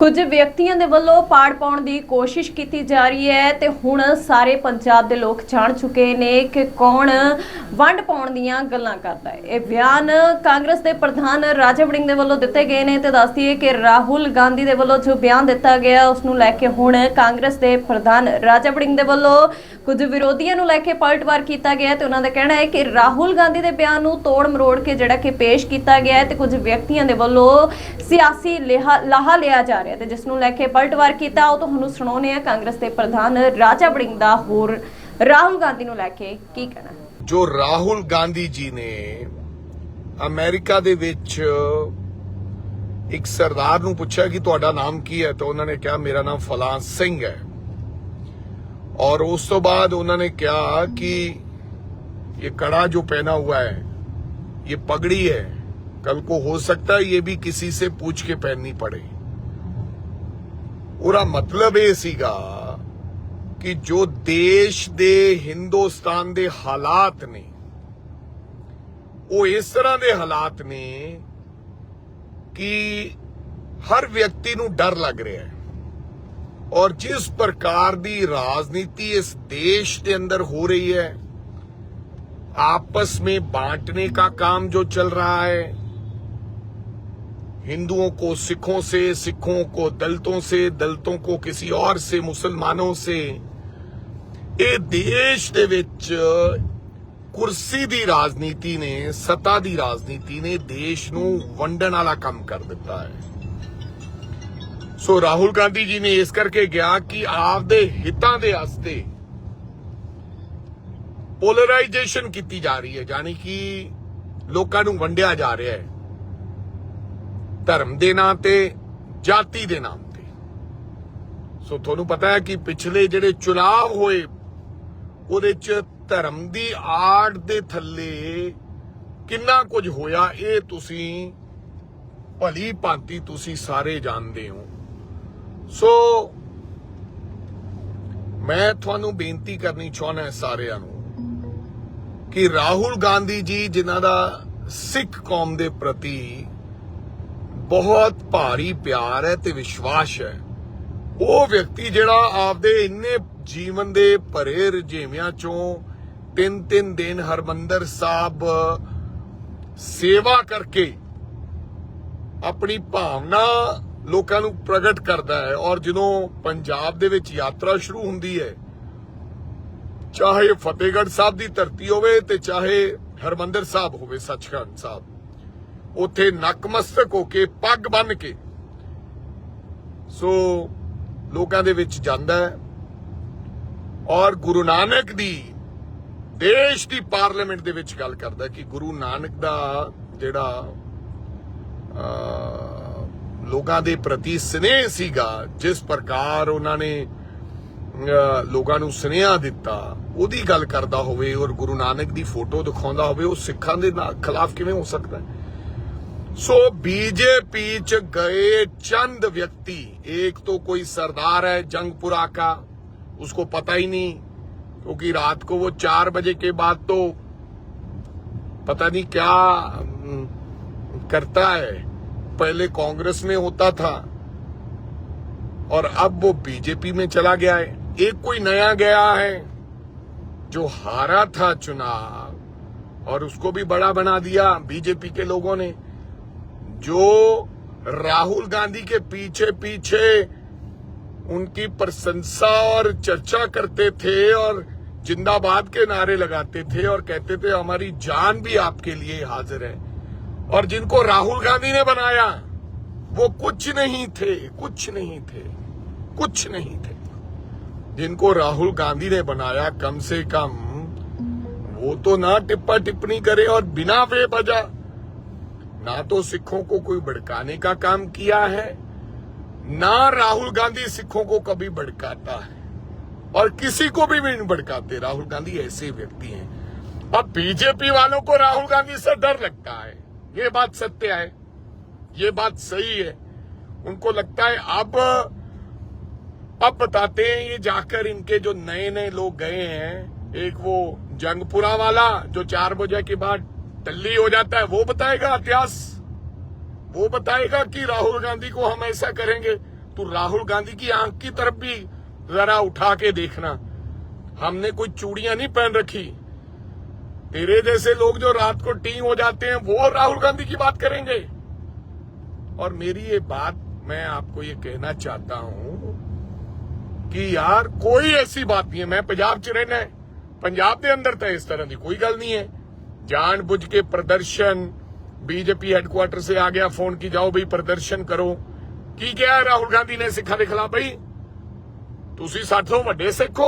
ਕੁਝ ਵਿਅਕਤੀਆਂ ਦੇ ਵੱਲੋਂ ਪਾੜ ਪਾਉਣ ਦੀ ਕੋਸ਼ਿਸ਼ ਕੀਤੀ ਜਾ ਰਹੀ ਹੈ ਤੇ ਹੁਣ ਸਾਰੇ ਪੰਜਾਬ ਦੇ ਲੋਕ ਜਾਣ ਚੁੱਕੇ ਨੇ ਕਿ ਕੌਣ ਵੰਡ ਪਾਉਣ ਦੀਆਂ ਗੱਲਾਂ ਕਰਦਾ ਹੈ। ਇਹ ਬਿਆਨ ਕਾਂਗਰਸ ਦੇ ਪ੍ਰਧਾਨ ਰਾਜਾ ਵੜਿੰਗ ਦੇ ਵੱਲੋਂ ਦਿੱਤੇ ਗਏ ਨੇ ਤੇ ਦੱਸਦੀ ਹੈ ਕਿ ਰਾਹੁਲ ਗਾਂਧੀ ਦੇ ਵੱਲੋਂ ਜੋ ਬਿਆਨ ਦਿੱਤਾ ਗਿਆ, ਉਸ ਨੂੰ ਲੈ ਕੇ ਹੁਣ ਕਾਂਗਰਸ ਦੇ ਪ੍ਰਧਾਨ ਰਾਜਾ ਵੜਿੰਗ ਦੇ ਵੱਲੋਂ ਕੁਝ ਵਿਰੋਧੀਆਂ ਨੂੰ ਲੈ ਕੇ ਪਲਟਵਾਰ ਕੀਤਾ ਗਿਆ ਹੈ ਤੇ ਉਹਨਾਂ ਦਾ ਕਹਿਣਾ ਹੈ ਕਿ ਰਾਹੁਲ ਗਾਂਧੀ ਦੇ ਬਿਆਨ ਨੂੰ ਤੋੜ ਮਰੋੜ ਕੇ ਜਿਹੜਾ ਕਿ ਪੇਸ਼ ਕੀਤਾ ਗਿਆ ਹੈ ਤੇ ਕੁਝ ਵਿਅਕਤੀਆਂ ਦੇ ਵੱਲੋਂ ਸਿਆਸੀ ਲਿਹਾ- ਲਾਹਾ ਲਿਆ ਜਾ ਰਿਹਾ ਤੇ ਜਿਸ ਨੂੰ ਲੈ ਕੇ ਪਲਟਵਾਰ ਕੀਤਾ ਉਹ ਤੁਹਾਨੂੰ ਸੁਣਾਉਣੇ ਆ ਕਾਂਗਰਸ ਦੇ ਪ੍ਰਧਾਨ ਰਾਜਾ ਵੜਿੰਗ ਦਾ ਹੋਰ ਰਾਹੁਲ ਗਾਂਧੀ ਨੂੰ ਲੈ ਕੇ ਕੀ ਕਹਿਣਾ ਹੈ ਜੋ ਰਾਹੁਲ ਗਾਂਧੀ ਜੀ ਨੇ ਅਮਰੀਕਾ ਦੇ ਵਿੱਚ ਇੱਕ ਸਰਦਾਰ ਨੂੰ ਪੁੱਛਿਆ ਕਿ ਤੁਹਾਡਾ ਨਾਮ ਕੀ ਹੈ ਤਾਂ ਉਹਨਾਂ ਨੇ ਕਿਹਾ ਮੇਰਾ ਨਾਮ ਫਲਾਂ ਸਿੰਘ ਹੈ और उस तो बाद उन्होंने कहा कि ये कड़ा जो पहना हुआ है ये पगड़ी है कल को हो सकता है ये भी किसी से पूछ के पहननी पड़े ਉਹਦਾ ਮਤਲਬ ਇਹ ਸੀਗਾ ਕਿ ਜੋ ਦੇਸ਼ ਦੇ ਹਿੰਦੁਸਤਾਨ ਦੇ ਹਾਲਾਤ ਨੇ ਉਹ ਇਸ ਤਰ੍ਹਾਂ ਦੇ ਹਾਲਾਤ ਨੇ ਕਿ ਹਰ ਵਿਅਕਤੀ ਨੂੰ ਡਰ ਲੱਗ ਰਿਹਾ ਹੈ और जिस प्रकार दी राजनीति इस देश के अंदर हो रही है आपस में बांटने का काम जो चल रहा है हिंदुओं को सिखों से सिखों को दलितों से दलितों को किसी और से मुसलमानों से ਇਹ ਦੇਸ਼ ਦੇ ਵਿੱਚ ਕੁਰਸੀ ਦੀ ਰਾਜਨੀਤੀ ਨੇ ਸੱਤਾ ਦੀ ਰਾਜਨੀਤੀ ਨੇ ਦੇਸ਼ ਨੂੰ ਵੰਡਣ ਵਾਲਾ ਕੰਮ ਕਰ ਦਿੱਤਾ ਹੈ ਸੋ ਰਾਹੁਲ ਗਾਂਧੀ ਜੀ ਨੇ ਇਸ ਕਰਕੇ ਗਿਆ ਕਿ ਆਪਦੇ ਹਿੱਤਾਂ ਦੇ ਵਾਸਤੇ ਪੋਲਰਾਈਜੇਸ਼ਨ ਕੀਤੀ ਜਾ ਰਹੀ ਹੈ ਯਾਨੀ ਕਿ ਲੋਕਾਂ ਨੂੰ ਵੰਡਿਆ ਜਾ ਰਿਹਾ ਹੈ ਧਰਮ ਦੇ ਨਾਂ ਤੇ, ਜਾਤੀ ਦੇ ਨਾਂ ਤੇ। ਸੋ ਤੁਹਾਨੂੰ ਪਤਾ ਹੈ ਕਿ ਪਿਛਲੇ ਜਿਹੜੇ ਚੁਣਾਵ ਹੋਏ, ਉਹਦੇ ਚ ਧਰਮ ਦੀ ਆੜ ਦੇ ਥੱਲੇ ਕਿੰਨਾ ਕੁਝ ਹੋਇਆ, ਇਹ ਤੁਸੀਂ ਭਲੀ ਭਾਂਤੀ ਤੁਸੀਂ ਸਾਰੇ ਜਾਣਦੇ ਹੋ। ਸੋ ਮੈਂ ਤੁਹਾਨੂੰ ਬੇਨਤੀ ਕਰਨੀ ਚਾਹੁੰਦਾ ਸਾਰਿਆਂ ਨੂੰ ਕਿ ਰਾਹੁਲ ਗਾਂਧੀ ਜੀ, ਜਿਨ੍ਹਾਂ ਦਾ ਸਿੱਖ ਕੌਮ ਦੇ ਪ੍ਰਤੀ ਬਹੁਤ ਭਾਰੀ ਪਿਆਰ ਹੈ ਤੇ ਵਿਸ਼ਵਾਸ ਹੈ। ਉਹ ਵਿਅਕਤੀ ਜਿਹੜਾ ਆਪਦੇ ਇੰਨੇ ਜੀਵਨ ਦੇ ਭਰੇ ਰਜੇਵਿਆਂ ਚੋਂ ਤਿੰਨ ਤਿੰਨ ਦਿਨ ਹਰਮੰਦਰ ਸਾਹਿਬ ਸੇਵਾ ਕਰਕੇ ਆਪਣੀ ਭਾਵਨਾ ਲੋਕਾਂ ਨੂੰ ਪ੍ਰਗਟ ਕਰਦਾ ਹੈ ਔਰ ਜਦੋਂ ਪੰਜਾਬ ਦੇ ਵਿੱਚ ਯਾਤਰਾ ਸ਼ੁਰੂ ਹੁੰਦੀ ਹੈ, ਚਾਹੇ ਫਤਿਹਗੜ੍ਹ ਸਾਹਿਬ ਦੀ ਧਰਤੀ ਹੋਵੇ ਤੇ ਚਾਹੇ ਹਰਮੰਦਰ ਸਾਹਿਬ ਹੋਵੇ, ਸੱਚਖੰਡ ਸਾਹਿਬ। ਉੱਥੇ ਨਕਮਸਤਕ ਹੋ ਕੇ ਪੱਗ ਬੰਨ ਕੇ। ਸੋ ਲੋਕਾਂ ਦੇ ਵਿੱਚ ਜਾਂਦਾ ਹੈ। ਔਰ ਗੁਰੂ ਨਾਨਕ ਦੀ, ਦੇਸ਼ ਦੀ ਪਾਰਲੀਮੈਂਟ ਦੇ ਵਿੱਚ ਗੱਲ ਕਰਦਾ ਕਿ ਗੁਰੂ ਨਾਨਕ ਦਾ ਜਿਹੜਾ ਲੋਕਾਂ ਦੇ ਪ੍ਰਤੀ ਸਨੇਹ ਸੀਗਾ, ਜਿਸ ਪ੍ਰਕਾਰ ਉਹਨਾਂ ਨੇ ਲੋਕਾਂ ਨੂੰ ਸੁਨੇਹਾ ਦਿੱਤਾ, ਉਹਦੀ ਗੱਲ ਕਰਦਾ ਹੋਵੇ ਔਰ ਗੁਰੂ ਨਾਨਕ ਦੀ ਫੋਟੋ ਦਿਖਾਉਂਦਾ ਹੋਵੇ, ਉਹ ਸਿੱਖਾਂ ਦੇ ਖਿਲਾਫ ਕਿਵੇਂ ਹੋ ਸਕਦਾ ਹੈ? सो बीजेपी च गए चंद व्यक्ति। एक तो कोई सरदार है जंगपुरा का उसको पता ही नहीं क्योंकि रात को वो चार बजे के बाद तो पता नहीं क्या हम्म, करता है। पहले कांग्रेस में होता था और अब वो बीजेपी में चला गया है। एक कोई नया गया है जो हारा था चुनाव और उसको भी बड़ा बना दिया बीजेपी के लोगों ने। जो राहुल गांधी के पीछे पीछे उनकी प्रशंसा और चर्चा करते थे और जिंदाबाद के नारे लगाते थे और कहते थे, हमारी जान भी आपके लिए हाजिर है। और जिनको राहुल गांधी ने बनाया, वो कुछ नहीं थे, कुछ नहीं थे, कुछ नहीं थे। जिनको राहुल गांधी ने बनाया, कम से कम वो तो ना टिप्पा टिप्पणी करे और बिना बेवजह ना तो सिखों को कोई भड़काने का काम किया है, ना राहुल गांधी सिखों को कभी भड़काता है। और किसी को भी नहीं भड़काते, राहुल गांधी ऐसे व्यक्ति हैं। अब बीजेपी वालों को राहुल गांधी से डर लगता है। ये बात सत्य है, ये बात सही है। उनको लगता है अब अब बताते हैं ये जाकर इनके जो नए नए लोग गए हैं, एक वो जंगपुरा वाला, जो चार बजे के बाद टल्ली हो जाता है, वो बताएगा इतिहास। वो बताएगा कि राहुल गांधी को हम ऐसा करेंगे। तो राहुल गांधी की आँख की तरफ़ भी जरा उठा के देखना। हमने कोई चूड़ियाँ नहीं पहन रखी। तेरे जैसे लोग जो रात को टी हो जाते हैं, वो राहुल गांधी की बात करेंगे। और मेरी ये बात, मैं आपको ये कहना चाहता हूँ कि यार कोई ऐसी बात नहीं है। मैं पंजाब च रहना है। पंजाब के अंदर तो इस तरह की कोई गल नहीं है। जानबूझ के प्रदर्शन बीजेपी हेडक्वार्टर से आ गया फोन की जाओ भाई प्रदर्शन करो ਕੀ ਕਿਹਾ ਰਾਹੁਲ ਗਾਂਧੀ ਨੇ ਸਿੱਖਾਂ ਦੇ ਖਿਲਾਫ ਬਈ ਤੁਸੀਂ ਸਾਡੇ ਤੋਂ ਵੱਡੇ ਸਿੱਖ ਹੋ